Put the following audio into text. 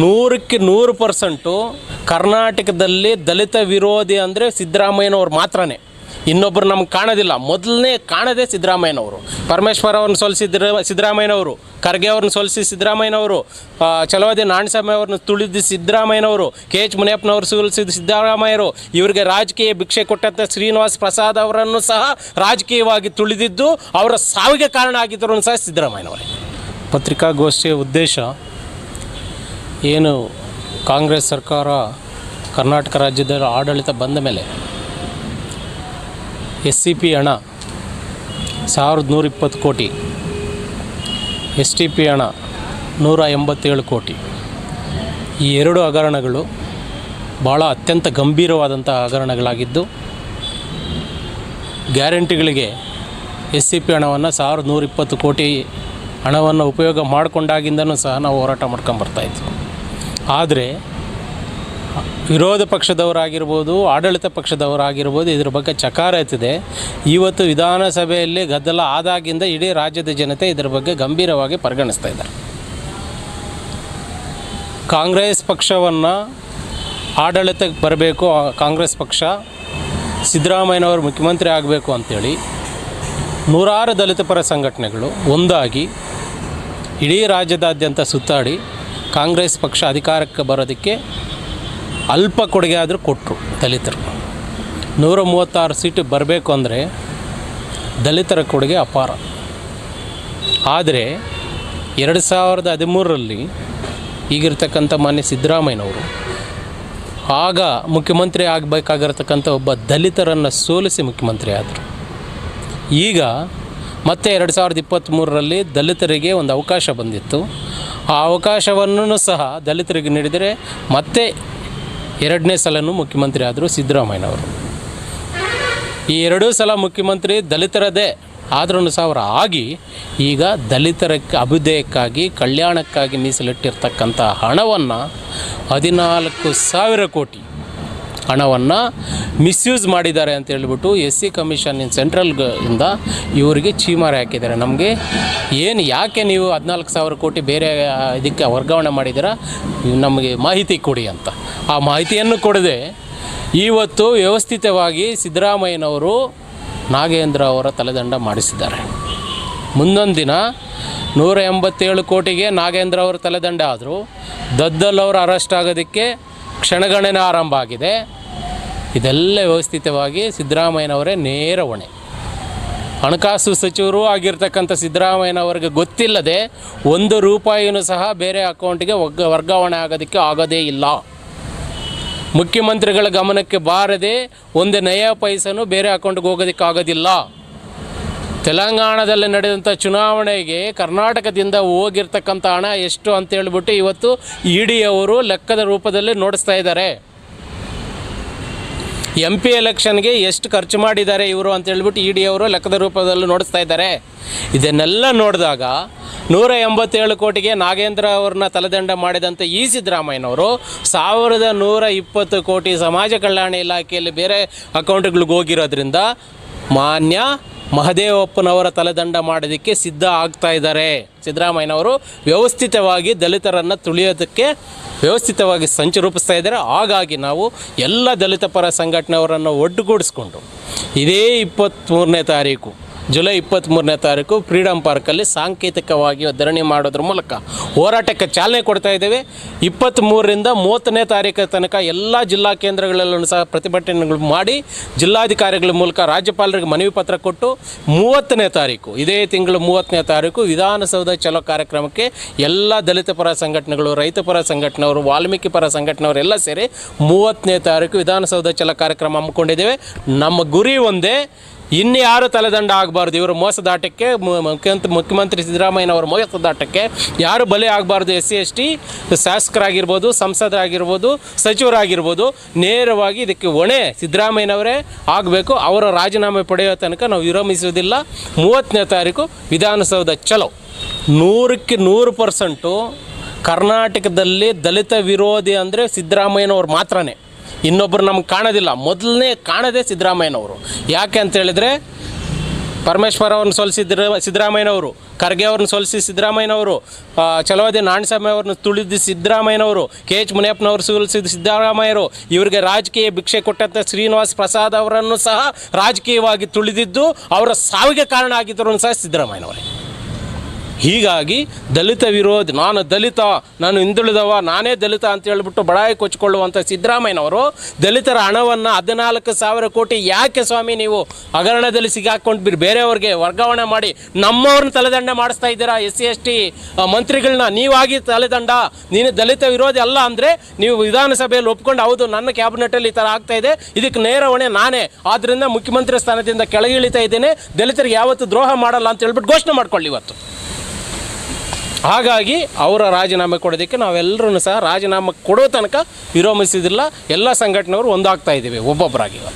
ನೂರಕ್ಕೆ ನೂರು ಪರ್ಸೆಂಟು ಕರ್ನಾಟಕದಲ್ಲಿ ದಲಿತ ವಿರೋಧಿ ಅಂದರೆ ಸಿದ್ದರಾಮಯ್ಯನವ್ರು ಮಾತ್ರನೇ. ಇನ್ನೊಬ್ಬರು ನಮ್ಗೆ ಕಾಣೋದಿಲ್ಲ. ಮೊದಲನೇ ಕಾಣದೇ ಸಿದ್ದರಾಮಯ್ಯನವರು. ಪರಮೇಶ್ವರ್ ಅವ್ರನ್ನ ಸೋಲಿಸಿದ್ರ ಸಿದ್ದರಾಮಯ್ಯನವರು, ಖರ್ಗೆ ಅವ್ರನ್ನ ಸೋಲಿಸಿ ಸಿದ್ದರಾಮಯ್ಯನವರು ಚಲೋದಿ ನಾಣಸ್ವಾಮಿ ಅವ್ರನ್ನ ತುಳಿದ ಸಿದ್ದರಾಮಯ್ಯನವರು, ಕೆ ಎಚ್ ಮುನಿಯಪ್ಪನವರು ಸೋಲಿಸಿದ ಸಿದ್ದರಾಮಯ್ಯರು, ಇವರಿಗೆ ರಾಜಕೀಯ ಭಿಕ್ಷೆ ಕೊಟ್ಟಂಥ ಶ್ರೀನಿವಾಸ್ ಪ್ರಸಾದ್ ಅವರನ್ನು ಸಹ ರಾಜಕೀಯವಾಗಿ ತುಳಿದಿದ್ದು ಅವರ ಸಾವಿಗೆ ಕಾರಣ ಆಗಿದ್ದರು ಸಹ ಸಿದ್ದರಾಮಯ್ಯನವರೇ. ಪತ್ರಿಕಾಗೋಷ್ಠಿಯ ಉದ್ದೇಶ ಏನು ಕಾಂಗ್ರೆಸ್ ಸರ್ಕಾರ ಕರ್ನಾಟಕ ರಾಜ್ಯದ ಆಡಳಿತ ಬಂದ ಮೇಲೆ ಎಸ್ ಸಿ ಪಿ ಹಣ ಸಾವಿರದ ನೂರಿಪ್ಪತ್ತು ಕೋಟಿ, ಎಸ್ ಟಿ ಪಿ ಹಣ ನೂರ ಎಂಬತ್ತೇಳು ಕೋಟಿ. ಈ ಎರಡು ಹಗರಣಗಳು ಭಾಳ ಅತ್ಯಂತ ಗಂಭೀರವಾದಂಥ ಹಗರಣಗಳಾಗಿದ್ದು, ಗ್ಯಾರಂಟಿಗಳಿಗೆ ಎಸ್ ಸಿ ಪಿ ಹಣವನ್ನು ಸಾವಿರದ ನೂರಿಪ್ಪತ್ತು ಕೋಟಿ ಹಣವನ್ನು ಉಪಯೋಗ ಮಾಡಿಕೊಂಡಾಗಿಂದನೂ ಸಹ ನಾವು ಹೋರಾಟ ಮಾಡ್ಕೊಂಬರ್ತಾಯಿದ್ವಿ ಆದರೆ ವಿರೋಧ ಪಕ್ಷದವರಾಗಿರ್ಬೋದು, ಆಡಳಿತ ಪಕ್ಷದವರಾಗಿರ್ಬೋದು, ಇದ್ರ ಬಗ್ಗೆ ಚಕಾರ ಎತ್ತಿದೆ. ಇವತ್ತು ವಿಧಾನಸಭೆಯಲ್ಲಿ ಗದ್ದಲ ಆದಾಗಿಂದ ಇಡೀ ರಾಜ್ಯದ ಜನತೆ ಇದರ ಬಗ್ಗೆ ಗಂಭೀರವಾಗಿ ಪರಿಗಣಿಸ್ತಾ ಇದ್ದಾರೆ. ಕಾಂಗ್ರೆಸ್ ಪಕ್ಷವನ್ನು ಆಡಳಿತಕ್ಕೆ ಬರಬೇಕು ಕಾಂಗ್ರೆಸ್ ಪಕ್ಷ ಸಿದ್ದರಾಮಯ್ಯನವರು ಮುಖ್ಯಮಂತ್ರಿ ಆಗಬೇಕು ಅಂಥೇಳಿ ನೂರಾರು ದಲಿತ ಪರ ಸಂಘಟನೆಗಳು ಒಂದಾಗಿ ಇಡೀ ರಾಜ್ಯದಾದ್ಯಂತ ಸುತ್ತಾಡಿ ಕಾಂಗ್ರೆಸ್ ಪಕ್ಷ ಅಧಿಕಾರಕ್ಕೆ ಬರೋದಕ್ಕೆ ಅಲ್ಪ ಕೊಡುಗೆ ಆದರೂ ಕೊಟ್ಟರು ದಲಿತರು. ನೂರ ಮೂವತ್ತಾರು ಸೀಟು ಬರಬೇಕು ಅಂದರೆ ದಲಿತರ ಕೊಡುಗೆ ಅಪಾರ. ಆದರೆ ಎರಡು ಸಾವಿರದ ಹದಿಮೂರರಲ್ಲಿ ಈಗಿರ್ತಕ್ಕಂಥ ಮಾನ್ಯ ಸಿದ್ದರಾಮಯ್ಯನವರು, ಆಗ ಮುಖ್ಯಮಂತ್ರಿ ಆಗಬೇಕಾಗಿರ್ತಕ್ಕಂಥ ಒಬ್ಬ ದಲಿತರನ್ನು ಸೋಲಿಸಿ ಮುಖ್ಯಮಂತ್ರಿ ಆದರು. ಈಗ ಮತ್ತೆ ಎರಡು ಸಾವಿರದ ಇಪ್ಪತ್ತ್ಮೂರರಲ್ಲಿ ದಲಿತರಿಗೆ ಒಂದು ಅವಕಾಶ ಬಂದಿತ್ತು. ಆ ಅವಕಾಶವನ್ನು ಸಹ ದಲಿತರಿಗೆ ನೀಡಿದರೆ ಮತ್ತೆ ಎರಡನೇ ಸಲನೂ ಮುಖ್ಯಮಂತ್ರಿ ಆದರು ಸಿದ್ದರಾಮಯ್ಯನವರು. ಈ ಎರಡೂ ಸಲ ಮುಖ್ಯಮಂತ್ರಿ ದಲಿತರದೇ ಆದ್ರೂ ಸಹ ಅವರು ಆಗಿ ಈಗ ದಲಿತರ ಅಭ್ಯುದಯಕ್ಕಾಗಿ, ಕಲ್ಯಾಣಕ್ಕಾಗಿ ಮೀಸಲಿಟ್ಟಿರ್ತಕ್ಕಂಥ ಹಣವನ್ನು ಹದಿನಾಲ್ಕು ಸಾವಿರ ಕೋಟಿ ಹಣವನ್ನು ಮಿಸ್ಯೂಸ್ ಮಾಡಿದ್ದಾರೆ ಅಂತ ಹೇಳ್ಬಿಟ್ಟು ಎಸ್ ಸಿ ಕಮಿಷನ್ ಸೆಂಟ್ರಲ್ ಇಂದ ಇವರಿಗೆ ಚೀಮಾರಿ ಹಾಕಿದ್ದಾರೆ. ನಮಗೆ ಏನು ಯಾಕೆ ನೀವು ಹದಿನಾಲ್ಕು ಸಾವಿರ ಕೋಟಿ ಬೇರೆ ಇದಕ್ಕೆ ವರ್ಗಾವಣೆ ಮಾಡಿದ್ದೀರಾ? ನಮಗೆ ಮಾಹಿತಿ ಕೊಡಿ ಅಂತ. ಆ ಮಾಹಿತಿಯನ್ನು ಕೊಡದೆ ಇವತ್ತು ವ್ಯವಸ್ಥಿತವಾಗಿ ಸಿದ್ದರಾಮಯ್ಯನವರು ನಾಗೇಂದ್ರ ಅವರ ತಲೆದಂಡ ಮಾಡಿಸಿದ್ದಾರೆ. ಮುಂದೊಂದು ದಿನ ನೂರ ಎಂಬತ್ತೇಳು ಕೋಟಿಗೆ ನಾಗೇಂದ್ರ ಅವರ ತಲೆದಂಡ ಆದರೂ ದದ್ದಲ್ ಅವರು ಅರೆಸ್ಟ್ ಆಗೋದಕ್ಕೆ ಕ್ಷಣಗಣನೆ ಆರಂಭ ಆಗಿದೆ. ಇದೆಲ್ಲ ವ್ಯವಸ್ಥಿತವಾಗಿ ಸಿದ್ದರಾಮಯ್ಯನವರೇ ನೇರ ಹೊಣೆ. ಹಣಕಾಸು ಸಚಿವರೂ ಆಗಿರ್ತಕ್ಕಂಥ ಸಿದ್ದರಾಮಯ್ಯನವರಿಗೆ ಗೊತ್ತಿಲ್ಲದೆ ಒಂದು ರೂಪಾಯಿನೂ ಸಹ ಬೇರೆ ಅಕೌಂಟಿಗೆ ಒಗ್ಗ ವರ್ಗಾವಣೆ ಆಗೋದಕ್ಕೆ ಆಗೋದೇ ಇಲ್ಲ. ಮುಖ್ಯಮಂತ್ರಿಗಳ ಗಮನಕ್ಕೆ ಬಾರದೆ ಒಂದು ನಯ ಪೈಸನು ಬೇರೆ ಅಕೌಂಟ್ಗೆ ಹೋಗೋದಕ್ಕೆ ಆಗೋದಿಲ್ಲ. ತೆಲಂಗಾಣದಲ್ಲಿ ನಡೆದಂಥ ಚುನಾವಣೆಗೆ ಕರ್ನಾಟಕದಿಂದ ಹೋಗಿರ್ತಕ್ಕಂಥ ಹಣ ಎಷ್ಟು ಅಂತ ಹೇಳಿಬಿಟ್ಟು ಇವತ್ತು ಇ ಡಿ ಅವರು ಲೆಕ್ಕದ ರೂಪದಲ್ಲಿ ನೋಡಿಸ್ತಾ ಇದ್ದಾರೆ. ಎಂ ಪಿ ಎಲೆಕ್ಷನ್ಗೆ ಎಷ್ಟು ಖರ್ಚು ಮಾಡಿದ್ದಾರೆ ಇವರು ಅಂತ ಹೇಳಿಬಿಟ್ಟು ಇ ಅವರು ಲೆಕ್ಕದ ರೂಪದಲ್ಲಿ ನೋಡಿಸ್ತಾ ಇದ್ದಾರೆ. ಇದನ್ನೆಲ್ಲ ನೋಡಿದಾಗ ನೂರ ಎಂಬತ್ತೇಳು ಕೋಟಿಗೆ ನಾಗೇಂದ್ರ ಅವ್ರನ್ನ ತಲೆದಂಡ ಮಾಡಿದಂಥ ಇ ಸಿದ್ದರಾಮಯ್ಯನವರು ಸಾವಿರದ ನೂರ ಇಪ್ಪತ್ತು ಕೋಟಿ ಸಮಾಜ ಕಲ್ಯಾಣ ಇಲಾಖೆಯಲ್ಲಿ ಬೇರೆ ಅಕೌಂಟ್ಗಳಿಗೆ ಹೋಗಿರೋದ್ರಿಂದ ಮಾನ್ಯ ಮಹದೇವಪ್ಪನವರ ತಲೆದಂಡ ಮಾಡೋದಕ್ಕೆ ಸಿದ್ಧ ಆಗ್ತಾ ಇದ್ದಾರೆ. ಸಿದ್ದರಾಮಯ್ಯನವರು ವ್ಯವಸ್ಥಿತವಾಗಿ ದಲಿತರನ್ನು ತುಳಿಯೋದಕ್ಕೆ ವ್ಯವಸ್ಥಿತವಾಗಿ ಸಂಚು ರೂಪಿಸ್ತಾ ಇದ್ದಾರೆ. ಹಾಗಾಗಿ ನಾವು ಎಲ್ಲ ದಲಿತ ಪರ ಸಂಘಟನೆಯವರನ್ನು ಒಟ್ಟುಗೂಡಿಸ್ಕೊಂಡು ಇದೇ ಇಪ್ಪತ್ತ್ಮೂರನೇ ತಾರೀಕು ಜುಲೈ ಇಪ್ಪತ್ತ್ಮೂರನೇ ತಾರೀಕು ಫ್ರೀಡಮ್ ಪಾರ್ಕಲ್ಲಿ ಸಾಂಕೇತಿಕವಾಗಿ ಧರಣಿ ಮಾಡೋದ್ರ ಮೂಲಕ ಹೋರಾಟಕ್ಕೆ ಚಾಲನೆ ಕೊಡ್ತಾ ಇದ್ದೇವೆ. ಇಪ್ಪತ್ತ್ಮೂರರಿಂದ ಮೂವತ್ತನೇ ತಾರೀಕು ತನಕ ಎಲ್ಲ ಜಿಲ್ಲಾ ಕೇಂದ್ರಗಳಲ್ಲೂ ಸಹ ಪ್ರತಿಭಟನೆಗಳು ಮಾಡಿ ಜಿಲ್ಲಾಧಿಕಾರಿಗಳ ಮೂಲಕ ರಾಜ್ಯಪಾಲರಿಗೆ ಮನವಿ ಪತ್ರ ಕೊಟ್ಟು ಮೂವತ್ತನೇ ತಾರೀಕು, ಇದೇ ತಿಂಗಳು ಮೂವತ್ತನೇ ತಾರೀಕು ವಿಧಾನಸೌಧ ಚಲೋ ಕಾರ್ಯಕ್ರಮಕ್ಕೆ ಎಲ್ಲ ದಲಿತ ಪರ ಸಂಘಟನೆಗಳು, ರೈತ ಪರ ಸಂಘಟನೆಯವರು, ವಾಲ್ಮೀಕಿ ಪರ ಸಂಘಟನೆಯವರು ಎಲ್ಲ ಸೇರಿ ಮೂವತ್ತನೇ ತಾರೀಕು ವಿಧಾನಸೌಧ ಚಲೋ ಕಾರ್ಯಕ್ರಮ ಹಮ್ಮಿಕೊಂಡಿದ್ದೇವೆ. ನಮ್ಮ ಗುರಿ ಒಂದೇ ಇನ್ಯಾರು ತಲೆದಂಡ ಆಗಬಾರ್ದು? ಇವರು ಮೋಸದಾಟಕ್ಕೆ ದಾಟಕ್ಕೆ ಮುಖ್ಯಮಂತ್ರಿ ಮುಖ್ಯಮಂತ್ರಿ ಸಿದ್ದರಾಮಯ್ಯನವರ ಮೋಸದಾಟಕ್ಕೆ ಯಾರು ಬಲಿ ಆಗಬಾರ್ದು? ಎಸ್ ಸಿ, ಎಸ್ ಟಿ, ಶಾಸಕರಾಗಿರ್ಬೋದು, ಸಂಸದರಾಗಿರ್ಬೋದು, ಸಚಿವರಾಗಿರ್ಬೋದು, ನೇರವಾಗಿ ಇದಕ್ಕೆ ಹೊಣೆ ಸಿದ್ದರಾಮಯ್ಯನವರೇ ಆಗಬೇಕು. ಅವರ ರಾಜೀನಾಮೆ ಪಡೆಯೋ ತನಕ ನಾವು ವಿರಮಿಸುವುದಿಲ್ಲ. ಮೂವತ್ತನೇ ತಾರೀಕು ವಿಧಾನಸೌಧ. ಚಲೋ. ನೂರಕ್ಕೆ ನೂರು ಪರ್ಸೆಂಟು ಕರ್ನಾಟಕದಲ್ಲಿ ದಲಿತ ವಿರೋಧಿ ಅಂದರೆ ಸಿದ್ದರಾಮಯ್ಯನವ್ರು ಮಾತ್ರನೇ. ಇನ್ನೊಬ್ಬರು ನಮ್ಗೆ ಕಾಣೋದಿಲ್ಲ. ಮೊದಲನೇ ಕಾಣದೇ ಸಿದ್ದರಾಮಯ್ಯನವರು. ಯಾಕೆ ಅಂತ ಹೇಳಿದರೆ, ಪರಮೇಶ್ವರ್ ಅವ್ರನ್ನ ಸೋಲಿಸಿದ್ರ ಸಿದ್ದರಾಮಯ್ಯನವರು, ಖರ್ಗೆ ಅವ್ರನ್ನ ಸೋಲಿಸಿ ಸಿದ್ದರಾಮಯ್ಯನವರು ಚಲೋದಿ ನಾರಾಯಣಸ್ವಾಮಿ ಅವ್ರನ್ನ ತುಳಿದ ಸಿದ್ದರಾಮಯ್ಯನವರು, ಕೆ ಎಚ್ ಮುನಿಯಪ್ಪನವರು ಸೋಲಿಸಿದ ಸಿದ್ದರಾಮಯ್ಯರು, ಇವರಿಗೆ ರಾಜಕೀಯ ಭಿಕ್ಷೆ ಕೊಟ್ಟಂಥ ಶ್ರೀನಿವಾಸ್ ಪ್ರಸಾದ್ ಅವರನ್ನು ಸಹ ರಾಜಕೀಯವಾಗಿ ತುಳಿದಿದ್ದು, ಅವರ ಸಾವಿಗೆ ಕಾರಣ ಆಗಿದ್ದರು ಸಹ ಸಿದ್ದರಾಮಯ್ಯನವರೇ. ಹೀಗಾಗಿ ದಲಿತ ವಿರೋಧಿ, ನಾನು ದಲಿತ, ನಾನು ಹಿಂದುಳಿದವ, ನಾನೇ ದಲಿತ ಅಂತ ಹೇಳ್ಬಿಟ್ಟು ಬಡಾಯಿ ಕೊಚ್ಚಿಕೊಳ್ಳುವಂಥ ಸಿದ್ದರಾಮಯ್ಯನವರು ದಲಿತರ ಹಣವನ್ನು ಹದಿನಾಲ್ಕು ಸಾವಿರ ಕೋಟಿ ಯಾಕೆ ಸ್ವಾಮಿ ನೀವು ಹಗರಣದಲ್ಲಿ ಸಿಗಾಕೊಂಡ್ಬಿಟ್ಟು ಬೇರೆಯವ್ರಿಗೆ ವರ್ಗಾವಣೆ ಮಾಡಿ ನಮ್ಮವ್ರನ್ನ ತಲೆದಂಡ ಮಾಡಿಸ್ತಾ ಇದ್ದೀರಾ? ಎಸ್ ಸಿ, ಎಸ್ ಟಿ ಮಂತ್ರಿಗಳನ್ನ ನೀವಾಗಿ ತಲೆದಂಡ? ನೀನು ದಲಿತ ವಿರೋಧಿ ಅಲ್ಲ ಅಂದರೆ ನೀವು ವಿಧಾನಸಭೆಯಲ್ಲಿ ಒಪ್ಕೊಂಡು ಹೌದು, ನನ್ನ ಕ್ಯಾಬಿನೆಟಲ್ಲಿ ಈ ಥರ ಆಗ್ತಾ ಇದೆ, ಇದಕ್ಕೆ ನೇರ ಹೊಣೆ ನಾನೇ. ಆದ್ದರಿಂದ ಮುಖ್ಯಮಂತ್ರಿ ಸ್ಥಾನದಿಂದ ಕೆಳಗಿಳಿತಾ ಇದ್ದೇನೆ. ದಲಿತರಿಗೆ ಯಾವತ್ತೂ ದ್ರೋಹ ಮಾಡಲ್ಲ ಅಂತ ಹೇಳ್ಬಿಟ್ಟು ಘೋಷಣೆ ಮಾಡ್ಕೊಳ್ಳಿ ಇವತ್ತು. ಹಾಗಾಗಿ ಅವರ ರಾಜೀನಾಮೆ ಕೊಡೋದಕ್ಕೆ ನಾವೆಲ್ಲರೂ ಸಹ ರಾಜೀನಾಮೆ ಕೊಡೋ ತನಕ ವಿರೋಮಿಸಿದಿಲ್ಲ. ಎಲ್ಲ ಸಂಘಟನೆಯವರು ಒಂದಾಗ್ತಾ ಇದ್ದೀವಿ, ಒಬ್ಬೊಬ್ಬರಾಗಿ.